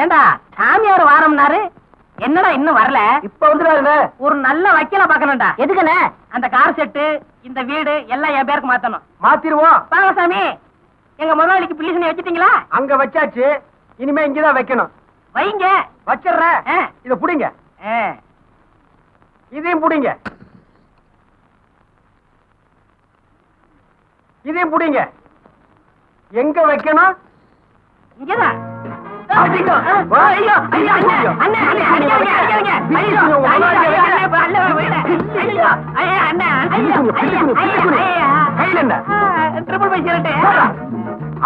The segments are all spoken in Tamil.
ஏண்டா சாமியார் வாரம்னாரு? என்னடா இன்னும் வரல? இப்ப வந்துடாருண்ணே ஒரு நல்ல வக்கீல பாக்கணும்டா எதுக்குண்ணே? அந்த கார் செட்டு இந்த வீடு எல்லாம் என் பேருக்கு மாத்தணும். மாத்திருவோம் வாங்க சாமி. எங்க முதலாளிக்கு பிள்ளைசனை வச்சிட்டீங்களா? அங்க வச்சாச்சு. இனிமே இங்கதான் வைக்கணும். வைங்க. வச்சிடுறேன். இத புடிங்க. இதையும் புடிங்க. இதையும் புடிங்க. எங்க வைக்கணும்? இங்கதான்.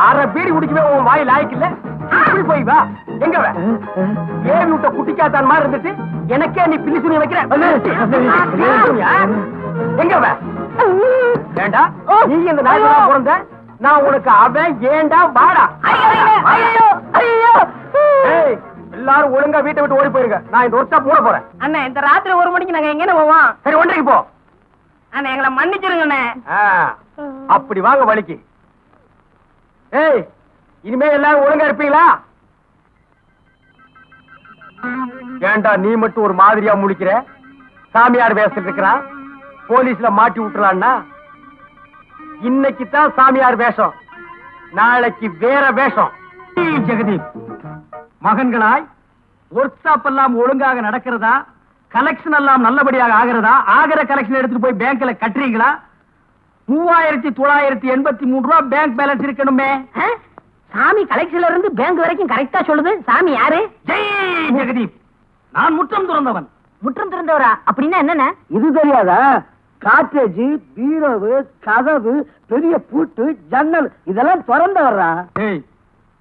அரை பீடி குடிக்கவே உன் வாய் லாய்க்கு இல்ல இப்படி போய் வா எங்க ஏவி விட்ட குட்டிக்காத்தான் மாதிரி இருந்துட்டு எனக்கே நீ பில்லி சுனி வைக்கிற? எங்க நீ இந்த பிறந்த நான் உனக்கு அவன் ஏண்டா வாடா ஐயோ, எல்லாரும் ஒழுங்கா வீட்டை விட்டு ஓடி போயிருங்க. நான் இந்த ஒர்க் மூட போறேன். அண்ணே இந்த ராத்திரி ஒரு மணிக்கு நாங்க எங்க போவோம். சரி ஒன்றைக்கு போ. அண்ணே எங்களை மன்னிச்சிருங்க அப்படி வாங்க வலிக்கு ஏய் இனிமே எல்லாரும் ஒழுங்கா இருப்பீங்களா? ஏன்டா நீ மட்டும் ஒரு மாதிரியா முழிக்கிற? சாமியார் வேஷத்துல இருக்கிறான் போலீஸ்ல மாட்டி விட்டுலான்னா இன்னைக்கு தான் சாமியார் வேஷம். நாளைக்கு வேற வேஷம். ஜெகதீப் மகன்களாய் ஒர்க் ஷாப் எல்லாம் ஒழுங்காக நடக்கிறதா? கலெக்ஷன் எல்லாம் நல்லபடியாக ஆகிறதா? ஆகிற கலெக்ஷன் எடுத்துட்டு போய் பேங்க்ல கட்டுறீங்களா? மூவாயிரத்தி தொள்ளாயிரத்தி எண்பத்தி மூணு ரூபா பேங்க் பேலன்ஸ் இருக்கணுமே? சாமி கலெக்ஷன்ல இருந்து பேங்க் வரைக்கும் கரெக்டா சொல்லுது. சாமி யாரு? ஜெய் ஜெகதீப். நான் முற்றம் துறந்தவன். முற்றம் திறந்தவரா? அப்படின்னா என்னண்ணே இது தெரியாதா? காட்டேஜ் பீரோவு கதவு பெரிய பூட்டு ஜன்னல் இதெல்லாம் திறந்து வர்றா ஏய்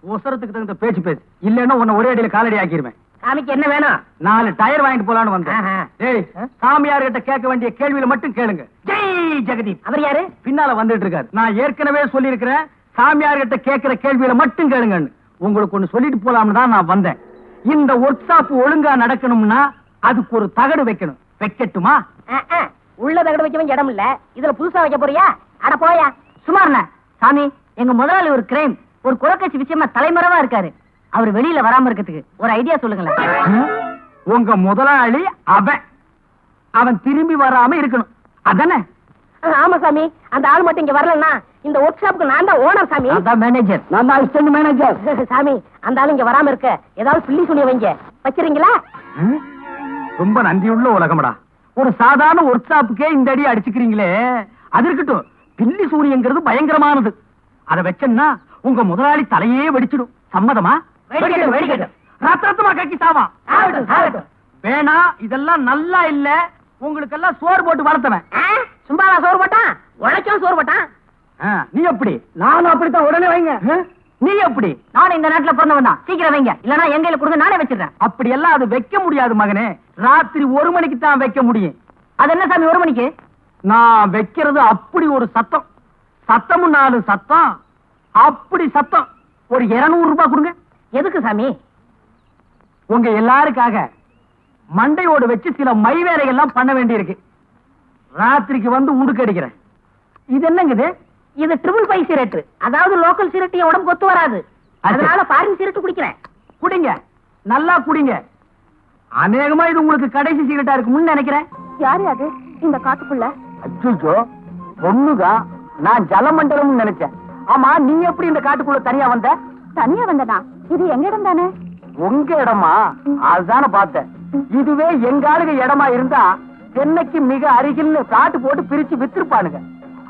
உசரத்துக்கு தகுந்த பேச்சு பேசு. இல்லைன்னா உன்னை ஒரே அடியில காலடி ஆக்கிருவேன். சாமிக்கு என்ன வேணும்? நாலு டயர் வாங்கிட்டு போலான்னு வந்தேன். ஏய் சாமியார் கிட்ட கேட்க வேண்டிய கேள்வியில மட்டும் கேளுங்க. ஜெய் ஜெகதீப். அவர் யாரு? பின்னால வந்துட்டு இருக்காரு. நான் ஏற்கனவே சொல்லியிருக்கிறேன் சாமியார் கிட்ட கேட்கிற கேள்வியில மட்டும் கேளுங்கன்னு. உங்களுக்கு ஒண்ணு சொல்லிட்டு போலாம்னு தான் நான் வந்தேன். இந்த ஒர்க் ஷாப் ஒழுங்கா நடக்கணும்னா அதுக்கு ஒரு தகடு வைக்கணும். வைக்கட்டுமா. உள்ள தகடு வைக்கவும் இடம் இல்ல. இதுல புதுசா வைக்க போறியா? அட போயா. சுமார்ண்ண. சாமி எங்க முதலாளி ஒரு கிரைம் ஒரு குறக்கட்சி விஷயமா தலைமறைவா இருக்காரு. அவர் வெளியில வராம இருக்கிறதுக்கு ஒரு ஐடியா சொல்லுங்களேன். உங்க முதலாளி அவன். அவன் திரும்பி வராம இருக்கணும். அதானே? ஆமா சாமி. அந்த ஆள் மட்டும் இங்க வரலன்னா இந்த ஒர்க் ஷாப்புக்கு நான் தான் ஓனர் சாமி. மேனேஜர் நான் அசிஸ்டன்ட் மேனேஜர் சாமி அந்த ஆள் இங்க வராம இருக்க ஏதாவது பில்லி சுனிய வைங்க. வச்சிருங்களா ரொம்ப நன்றியுள்ள உலகமடா. ஒரு சாதாரண ஒர்க் ஷாப்புக்கே இந்த அடி அடிச்சுக்கிறீங்களே. அது இருக்கட்டும். பில்லி சூரியங்கிறது பயங்கரமானது. அதை வச்சேன்னா உங்க முதலாளி தலையே வெடிச்சிடும். சம்மதமா? கக்கி சாவான். வேணா இதெல்லாம் நல்லா இல்ல. உங்களுக்கெல்லாம் சோறு போட்டு வளர்த்தவன்? சும்மாவா சோறு போட்டான் உழைச்சும் சோறு போட்டான் நீ எப்படி? நானும் அப்படித்தான். உடனே வைங்க? நீ எப்படி? நானும் இந்த நாட்டுல பிறந்தவன் தான் சீக்கிரம் வைங்க. இல்லனா எங்க கையில கொடுங்க நானே வச்சிடுறேன். அப்படி எல்லாம் அது வைக்க முடியாது மகனே. ராத்திரி ஒரு மணிக்கு தான் வைக்க முடியும். அது என்ன சாமி ஒரு மணிக்கு? நான் வைக்கிறது அப்படி ஒரு சத்தம். சத்தமும் நாலு சத்தம். அப்படி சத்தம். ஒரு 200 ரூபாய் கொடுங்க. எதுக்கு சாமி? உங்க எல்லாருக்காக மண்டையோடு வச்சு சில மை வேலைகள்லாம் பண்ண வேண்டியிருக்கு. ராத்திரிக்கு வந்து உடுக்கு அடிக்கிறேன். இது என்னங்குது இது? ட்ரிபிள் பை சிரட்டு. அதாவது லோக்கல் சிரட்டு என் உடம்புக்கு ஒத்து வராது அதனால ஃபாரின் சிரட்டு குடிக்கிறேன். குடிங்க. நல்லா குடிங்க. அநேகமா இது உங்களுக்கு கடைசி சீக்கிரட்டா இருக்கும்னு நினைக்கிறேன். யாரு அது? இந்த காட்டுக்குள்ள? அச்சோ பொண்ணுதான் நான் ஜலமண்டலம்னு நினைச்சேன். ஆமா நீ எப்படி இந்த காட்டுக்குள்ள தனியா வந்த? தனியா வந்தனா? இது எங்க இடம் தானே? உங்க இடமா? அதுதானே பார்த்தேன். இதுவே எங்க ஆளுங்க இடமா இருந்தா சென்னைக்கு மிக அருகில்னு காட்டு போட்டு பிரிச்சு வித்திருப்பானுங்க.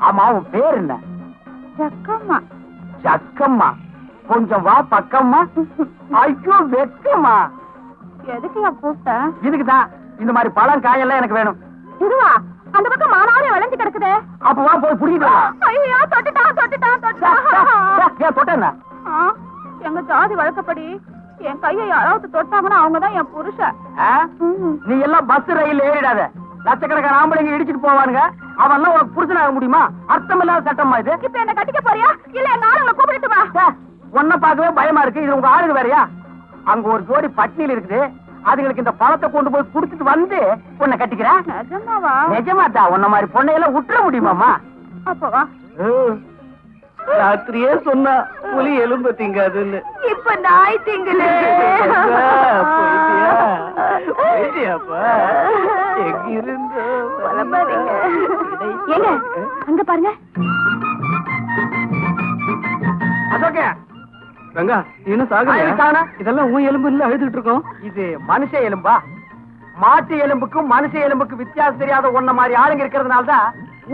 ஆமா உன் பேர் என்ன? ஜக்கம்மா. ஜக்கம்மா. கொஞ்சம் வா பக்கம்மா. ஐயோ வெக்கம்மா. எதுக்கு என் கூப்பிட்ட? இதுக்குதான் இந்த மாதிரி பழம் காயெல்லாம் எனக்கு வேணும். இதுவா? அந்த பக்கம் மானாவே விளைஞ்சு கிடக்குதே. அப்ப வா போய் புடிக்கிட்டு வா. ஐயோ தொட்டுட்டான் தொட்டுட்டான் டா, டா, டா, தொட்டுட்டான் ஏன் தொட்டேன்னா எங்க ஜாதி வழக்கப்படி என் கையை யாராவது தொட்டாங்கன்னா அவங்கதான் என் புருஷன். நீ எல்லாம் பஸ் ரயில் ஏறிடாத. லட்சக்கணக்கான ஆம்பளைங்க இடிச்சிட்டு போவானுங்க. அவன்லாம் உனக்கு புருஷனாக முடியுமா? அர்த்தம் இல்லாத சட்டமா இது. இப்ப என்ன கட்டிக்க போறியா? இல்ல எங்க ஆளுங்களை கூப்பிட்டு வா ச்சே, உன்னை பார்க்கவே பயமா இருக்கு. இது உங்க ஆளுங்க வேறயா? அங்க ஒரு ஜோடி பட்டினியில் இருக்குது. அதுங்களுக்கு இந்த பழத்தை கொண்டு போய் குடுத்துட்டு வந்து உன்னை கட்டிக்கிறேன் நிஜமாவா? நிஜமாத்தா உன்ன மாதிரி பொண்ணையெல்லாம் விட்டுற முடியுமாமா ராத்திரியே சொன்னா புலி எலும்பு திங்காதுன்னு. இப்ப நாய். ஏங்க அங்க பாருங்க. அசோக ஆயிரம் சாகனா? இதெல்லாம் உன் எலும்பு இல்ல அழுதுட்டு இருக்கோம். இது மனுஷ எலும்பா? மாட்டு எலும்புக்கும் மனுஷ எலும்புக்கும் வித்தியாசம் தெரியாத ஒன்ன மாதிரி ஆளுங்க இருக்கிறதுனால தான்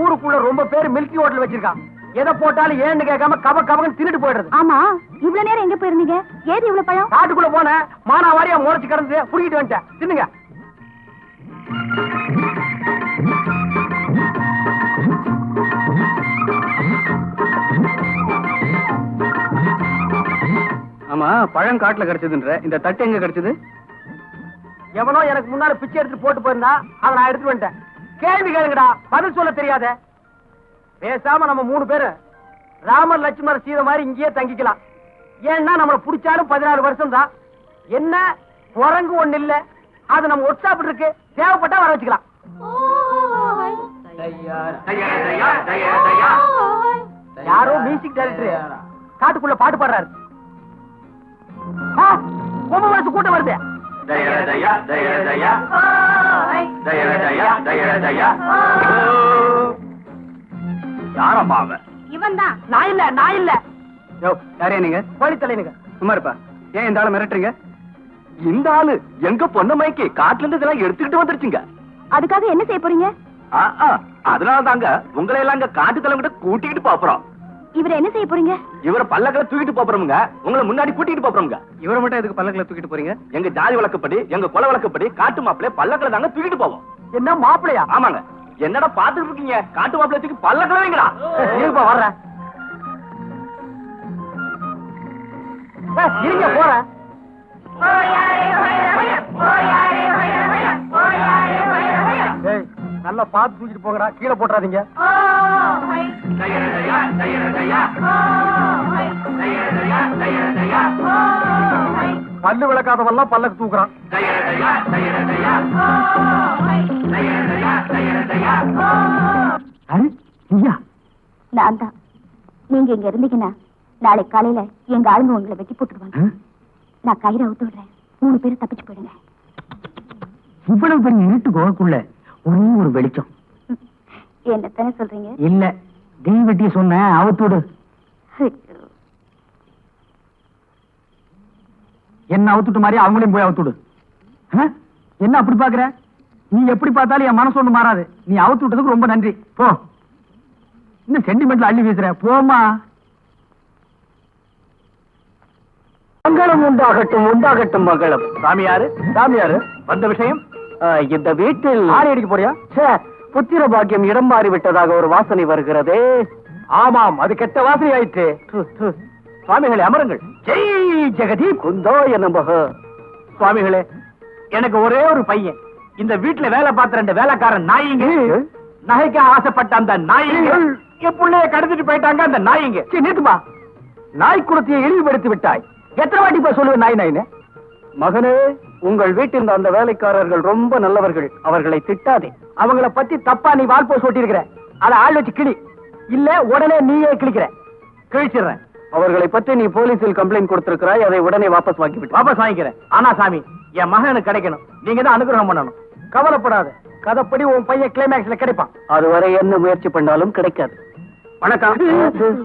ஊருக்குள்ள ரொம்ப பேர் மில்கி ஹோட்டல் வச்சிருக்கான் எதை போட்டாலும் ஏன்னு கேட்காம கப கபன்னு தின்னுட்டு போயிடுறது. ஆமா இவ்வளவு நேரம் எங்க போயிருந்தீங்க? ஏது இவ்வளவு பழம்? காட்டுக்குள்ள போனேன் மானாவாரியா முளைச்சு கிடந்து புடிக்கிட்டு வந்துட்டேன். தின்னுங்க. ஆமா பழம் காட்டுல கிடைச்சதுன்ற. இந்த தட்டு எங்க கிடைச்சது? எவனோ எனக்கு முன்னால பிச்சை எடுத்து போட்டு போயிருந்தா அதை நான் எடுத்துட்டு வந்துட்டேன். கேள்வி கேளுங்கடா பதில் சொல்ல தெரியாத. பேசாம நம்ம மூணு பேரு ராமர் லட்சுமணர் சீதை மாதிரி இங்கேயே தங்கிக்கலாம். ஏன்னா நம்மள புடிச்சாலும் பதினாறு வருஷம் தான் என்ன குரங்கு ஒண்ணு இல்ல. அது நம்ம ஒர்க்ஷாப் இருக்கு தேவைப்பட்டா வர வச்சுக்கலாம். யாரோ மியூசிக் டைரக்டர் காட்டுக்குள்ள பாட்டு பாடுறாரு. மனசு கூட்டம் வருது. யாரம்மா அவன்? இவன் தான் நான் இல்ல நான் இல்ல. யோ யாரே நீங்க? கோழி தலைனுங்க சும்மா இருப்பா. ஏன் இந்த ஆளை மிரட்டுறீங்க? இந்த ஆளு எங்க பொண்ணு மைக்கு காட்டுல இருந்து இதெல்லாம் எடுத்துக்கிட்டு வந்துருச்சுங்க. அதுக்காக என்ன செய்ய போறீங்க? அதனால தாங்க உங்களை எல்லாம் காட்டு தலைவங்கிட்ட கூட்டிக்கிட்டு போறோம். இவரை என்ன செய்ய போறீங்க? இவரை பல்லக்கில தூக்கிட்டு போறோமுங்க உங்களை முன்னாடி கூட்டிட்டு போறோமுங்க இவரை மட்டும் எதுக்கு பல்லக்கில தூக்கிட்டு போறீங்க? எங்க ஜாதி வழக்கப்படி எங்க குல வழக்கப்படி காட்டு மாப்பிளை பல்லக்கில தாங்க தூக்கிட்டு போவோம். என்ன மாப்பிளையா ஆமாங்க. என்னடா பாத்துட்டு இருக்கீங்க? காட்டு மாப்பிளை தூக்கி பல்லக்கில வைங்களா இருப்பா வர்றேன் இருங்க போறேன் நல்லா பார்த்து தூக்கிட்டு போங்கடா. கீழே போட்டுறாதீங்க. பல்லு விளக்காதவெல்லாம் பல்லக்கு தூக்குறான். நான் தான். நீங்க இங்க இருந்தீங்கன்னா நாளை காலையில எங்க ஆளுங்க உங்களை வெட்டி போட்டுருவாங்க. நான் கயிறை அவுத்து விடுறேன். மூணு பேரும் தப்பிச்சு போயிடுங்க. இவ்வளவு பெரிய இருட்டு குகைக்குள்ள ஒரே ஒரு வெளிச்சம். என்னத்தானே சொல்றீங்க? இல்ல தெய்வட்டி சொன்ன அவுத்துடு. என்ன அவுத்துட்டு மாதிரி அவங்களையும் போய் அவுத்துடு? என்ன அப்படி பாக்குற? நீ எப்படி பார்த்தாலும் என் மனசு ஒண்ணு மாறாது. நீ அவுத்து விட்டதுக்கு ரொம்ப நன்றி. போ. இன்னும் சென்டிமெண்ட்ல அள்ளி வீசுற? போமா மங்களம் உண்டாகட்டும் உண்டாகட்டும் மங்களம். சாமியாரு சாமியாரு வந்த விஷயம்? இந்த வீட்டில் ஆணி அடிக்க போறியா? ச்சே, புத்திர பாக்கியம் இடம் மாறி விட்டதாக ஒரு வாசனை வருகிறதே. ஆமாம் அது கெட்ட வாசனை ஆயிற்று. சுவாமிகளே அமருங்கள். ஜெய் ஜெகதி குந்தோய நமக சுவாமிகளே எனக்கு ஒரே ஒரு பையன். இந்த வீட்டுல வேலை பார்த்த ரெண்டு வேலைக்காரன் நாயிங்க நகைக்கு ஆசைப்பட்ட அந்த நாயிங்க என் பிள்ளைய கடத்திட்டு போயிட்டாங்க அந்த நாயிங்க நிறுத்துமா நாய் குலத்தையை இழிவுபடுத்தி விட்டாய். எத்தனை வாட்டி போய் சொல்லுவேன் நாய் நாயின்னு? மகனே உங்கள் வீட்டில் அந்த வேலைக்காரர்கள் ரொம்ப நல்லவர்கள். அவர்களை திட்டாதே. அவங்கள பத்தி தப்பா நீ வால் போஸ் ஓட்டியிருக்கிற அத ஆள் வச்சு கிளி. இல்ல உடனே நீயே கிழிக்கிற. கிழிச்சிடுறேன். அவர்களை பற்றி நீ போலீசில் கம்ப்ளைண்ட் கொடுத்திருக்கிறாய் அதை உடனே வாபஸ் வாங்கிவிட்டு வாபஸ் வாங்கிக்கிறேன். ஆனா சாமி என் மகன் எனக்கு கிடைக்கணும். நீங்க தான் அனுகிரகம் பண்ணணும். கவலைப்படாத. கதைப்படி உன் பையன் கிளைமேக்ஸ்ல கிடைப்பான். அதுவரை என்ன முயற்சி பண்ணாலும் கிடைக்காது. வணக்கம்.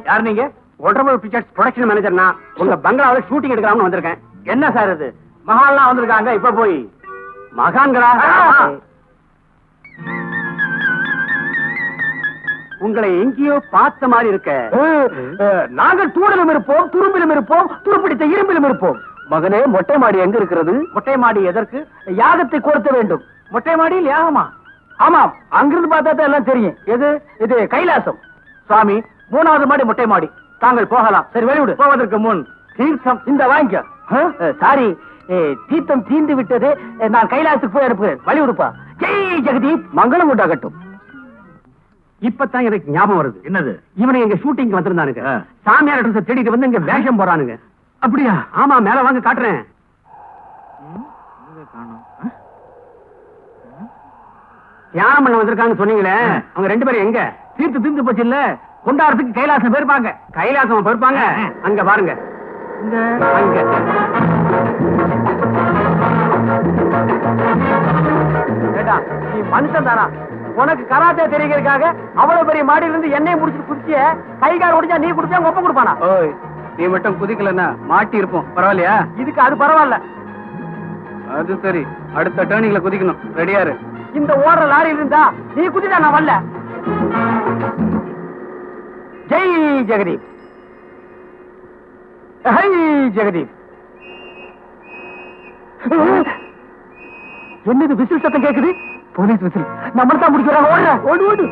யார் நீங்க? ஒன்றமல் பிக்சர்ஸ் ப்ரொடக்ஷன் மேனேஜர்னா உங்க பங்களாவில ஷூட்டிங் எடுக்கலாம்னு வந்திருக்கேன். என்ன சார் இது மகான்லாம் வந்திருக்காங்க இப்ப போய். மகான்களா? உங்களை எங்கேயோ பார்த்த மாதிரி இருக்க. நாங்கள் தூடலும் இருப்போம் துரும்பிலும் இருப்போம் துருப்பிடித்த இரும்பிலும் இருப்போம். மகனே மொட்டை மாடி எங்க இருக்கிறது? மொட்டை மாடி எதற்கு? யாகத்தை கொடுத்த வேண்டும். மொட்டை மாடியில் யாகமா? ஆமாம் அங்கிருந்து பார்த்தா தான் எல்லாம் தெரியும். எது? இது கைலாசம். சுவாமி மூணாவது மாடி மொட்டை மாடி. தாங்கள் போகலாம். சரி வெளிவிடு போவதற்கு முன் தீர்த்தம். இந்த வாங்கிக்க சாரி. தீர்த்தம் தீந்து விட்டது நான் கைலாசத்துக்கு போய் அனுப்புகிறேன். வழி விடுப்பா ஜெய் ஜெகதீப். மங்களம் உண்டாகட்டும். இப்பதான் எனக்கு ஞாபகம் வருது. என்னது? இவனை எங்க ஷூட்டிங் வந்திருந்தானுங்க. சாமியார் அட்ரஸ் தேடிட்டு வந்து இங்க வேஷம் போறானுங்க. அப்படியா? ஆமா மேல வாங்க காட்டுறேன். தியானம் பண்ண வந்திருக்காங்கன்னு சொன்னீங்களே. அவங்க ரெண்டு பேரும் எங்க? தீர்த்து தீர்த்து போச்சு இல்ல கொண்டாடுறதுக்கு கைலாசம் போயிருப்பாங்க. கைலாசம் போயிருப்பாங்க. அங்க பாருங்க. அங்க. மனுஷன் தானா? உனக்கு கராத்தே தெரிகிறதுக்காக அவ்வளவு பெரிய மாடியில இருந்து எண்ணெய் முடிச்சு குடிச்சிய கை கால் ஒடிஞ்சா நீ குடிச்சா ஒப்ப கொடுப்பானா? ஓய் நீ மட்டும் குதிக்கலன்னா மாட்டி இருப்போம். பரவாயில்லையா? இதுக்கு அது பரவாயில்ல. அது சரி. அடுத்த டேர்னிங்ல குதிக்கணும். ரெடியாரு இந்த ஓடுற லாரியில் இருந்தா நீ குதிடா நான் வரல. ஜெய் ஜெகதீப். ஹை ஜெகதீப். என்னது விசில் சத்தம் கேக்குது? Police whistle. நம்மள தான் முடிக்கிறாங்க ஓடுற ஓடு ஓடு?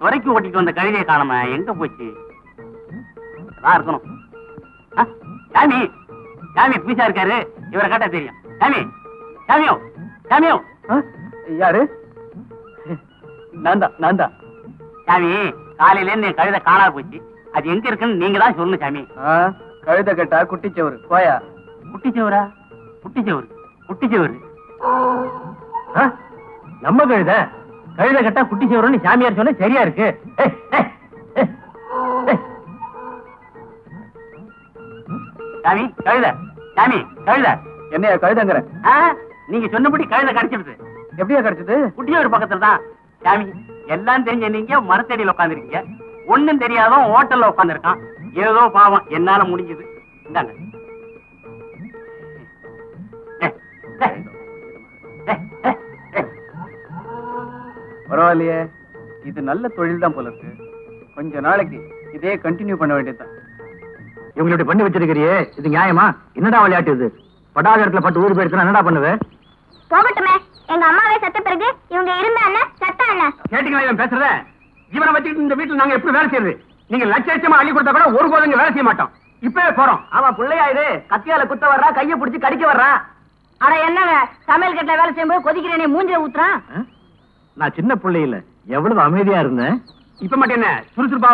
துறைக்கு ஓட்டிட்டு வந்த கழுதையை காணாம எங்க போச்சு? இருக்கணும். சாமி சாமி பீசா இருக்காரு. இவரை கேட்டா தெரியும். சாமி சாமியோ சாமியோ? யாரு? நான் தான் நான் தான். சாமி காலையில இருந்து கழுதை காணாம போச்சு. அது எங்க இருக்குன்னு நீங்க தான் சொல்லணும் சாமி. கழுத கட்டா குட்டிச்சவரு போயா. குட்டிச்சவரா குட்டிச்சவரு குட்டிச்சவரு? நம்ம கழுத? கழுத கட்டா குட்டி சேவரன்னு சாமியார் சொன்ன சரியா இருக்கு. சாமி கழுத. சாமி கழுத. என்னையா கழுதங்கிற? நீங்க சொன்னபடி கழுத கிடைச்சிருது எப்படியா கிடைச்சது? குட்டியூர் பக்கத்துல தான். சாமி எல்லாம் தெரிஞ்ச நீங்க மரத்தடியில உட்காந்துருக்கீங்க ஒண்ணும் தெரியாதவன் ஹோட்டல்ல உட்காந்துருக்கான் ஏதோ பாவம் என்னால முடிஞ்சது. இந்தாங்க. பரவாயில்லையே. இது நல்ல தொழில் தான் போல இருக்கு. கொஞ்ச நாளைக்கு இதே கண்டினியூ பண்ண வேண்டியதுதான். இவங்களை இப்படி பண்ணி வச்சிருக்கிறியே இது நியாயமா? என்னடா விளையாட்டு இது? படாத இடத்துல பட்டு ஊர் போயிருக்கா என்னடா பண்ணுது போகட்டுமே. எங்க அம்மாவே செத்த பிறகு இவங்க இருந்த அண்ணன் கேட்டீங்களா இவன் பேசுறத? இவனை வச்சுக்கிட்டு இந்த வீட்டுல நாங்க எப்படி வேலை செய்யறது? நீங்க லட்ச லட்சமா அள்ளி கொடுத்தா கூட ஒரு போதும் வேலை செய்ய மாட்டோம். இப்பவே போறோம். அவன் பிள்ளையா இது. கத்தியால குத்த வர்றா கைய பிடிச்சு கடிக்க வர்றான் அட என்னங்க சமையல் கட்டில வேலை செய்யும்போது கொதிக்கிறேனே ஊத்துறான் நான் சின்ன பிள்ளை இல்ல. எவ்வளவு அமைதியா இருந்தேன். இப்ப மட்டும் என்ன சுறுசுறுப்பா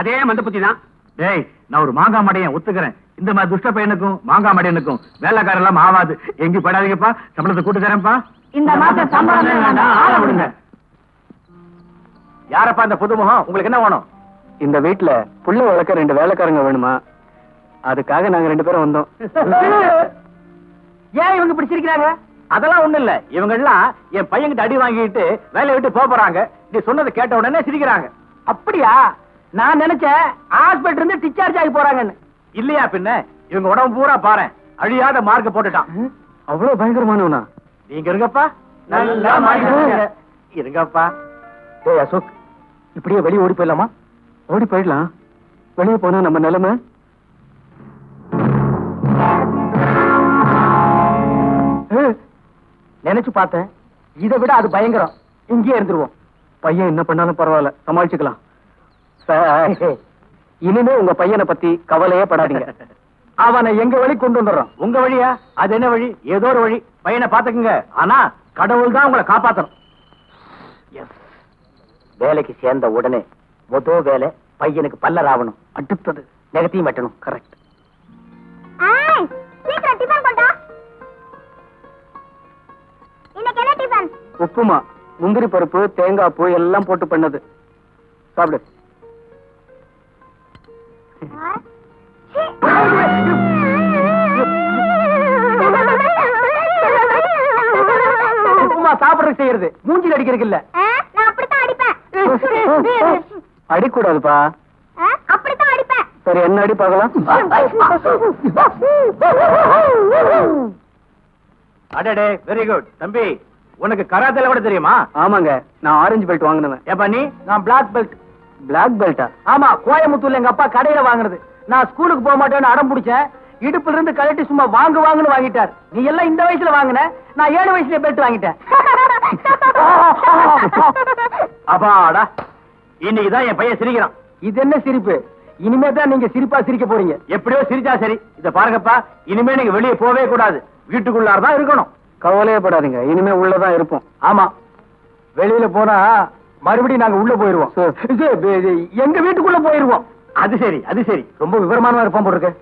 அதே மந்த புத்தி தான். டேய் நான் ஒரு மாங்காய் மடையன் ஒத்துக்கிறேன். இந்த மாதிரி துஷ்ட பையனுக்கும் மாங்காய் மடையனுக்கும் வேலைக்காரர் எல்லாம் ஆவாது. எங்க படாதீங்கப்பா சம்பளத்தை கூட்டு தரேன்ப்பா இந்த மாசம் சம்பளமே வேண்டாம். ஆள விடுங்க. யாரப்பா இந்த புதுமுகம்? உங்களுக்கு என்ன வேணும்? இந்த வீட்டுல புள்ள வளர்க்க ரெண்டு வேலைக்காரங்க வேணுமா? அதுக்காக நாங்க ரெண்டு பேரும் வந்தோம். ஏன் இவங்க இப்படி சிரிக்கிறாங்க? அதெல்லாம் ஒண்ணு இல்ல. இவங்க எல்லாம் என் பையன்கிட்ட அடி வாங்கிட்டு வேலையை விட்டு போக போறாங்க. நீ சொன்னதை கேட்ட உடனே சிரிக்கிறாங்க. அப்படியா? நான் நினைச்சேன் ஹாஸ்பிட்டல் இருந்து டிஸ்சார்ஜ் ஆகி போறாங்கன்னு. இல்லையா பின்ன? இவங்க உடம்பு பூரா பாரு அழியாத மார்க்க போட்டுட்டான். அவ்வளவு பயங்கரமானவனா? நீங்க இருங்கப்பா. நல்லா. இருங்கப்பா. ஏய் அசோக். இப்படியே வெளியே ஓடி போயிடலாமா? ஓடி போயிடலாம். வெளியே போனா நம்ம நிலைமை? நினைச்சு பார்த்தேன். இதை விட அது பயங்கரம். இங்கேயே இருந்துருவோம். பையன் என்ன பண்ணாலும் பரவாயில்ல. சமாளிச்சுக்கலாம். இனிமே உங்க பையனை பத்தி கவலையே படாதீங்க. அவனை எங்க வழி கொண்டு வந்துடுறோம்? உங்க வழியா? அது என்ன வழி? ஏதோ ஒரு வழி. பையனை பாத்துக்குங்க ஆனா கடவுள் தான் உங்களை காப்பாத்தணும். எஸ் வேலைக்கு சேர்ந்த உடனே முத வேலை பையனுக்கு பல்ல ராவணும் அடுத்தது நெகத்தையும் வெட்டணும். கரெக்ட் உப்புமா முந்திரி பருப்பு தேங்காய் பூ எல்லாம் போட்டு பண்ணது. சாப்பிடு. உப்புமா சாப்பிடறதுக்கு செய்யறது. மூஞ்சில் அடிக்கிறதுக்கு இல்ல ஆ, நான் அப்படித்தான் அடிப்பேன் அடிக்கூடாதுப்பா. ஆ, அப்படித்தான் அடிப்பேன். சரி என்ன அடி பார்க்கலாம்? அடடே வெரி குட் தம்பி உனக்கு கராத்தேல கூட தெரியுமா? ஆமாங்க நான் ஆரஞ்சு பெல்ட் வாங்கினவன். ஏப்பா நீ? நான் பிளாக் பெல்ட் பிளாக் பெல்ட்டா ஆமா கோயம்புத்தூர்ல எங்க அப்பா கடையில வாங்குனது. நான் ஸ்கூலுக்கு போக மாட்டேன்னு அடம் பிடிச்சேன். இடுப்புல இருந்து கழட்டி சும்மா வாங்கு வாங்குன்னு வாங்கிட்டார். நீ எல்லாம் இந்த வயசுல வாங்குன? நான் ஏழு வயசுல பெல்ட் வாங்கிட்டேன். அப்பாடா. இன்னைக்குதான் என் பையன் சிரிக்கிறான். இது என்ன சிரிப்பு? இனிமே தான் நீங்க சிரிப்பா சிரிக்க போறீங்க. எப்படியோ சிரிச்சா சரி. இத பாருங்கப்பா இனிமே நீங்க வெளியே போவே கூடாது. வீட்டுக்குள்ளார தான் இருக்கணும். கவலையே படாதீங்க. இனிமே உள்ளதான் இருப்போம். ஆமா. வெளியில போனா மறுபடியும் நாங்க உள்ள போயிருவோம். எங்க வீட்டுக்குள்ள போயிருவோம். அது சரி அது சரி. ரொம்ப விவரமானவா இருப்போம் போல இருக்கு.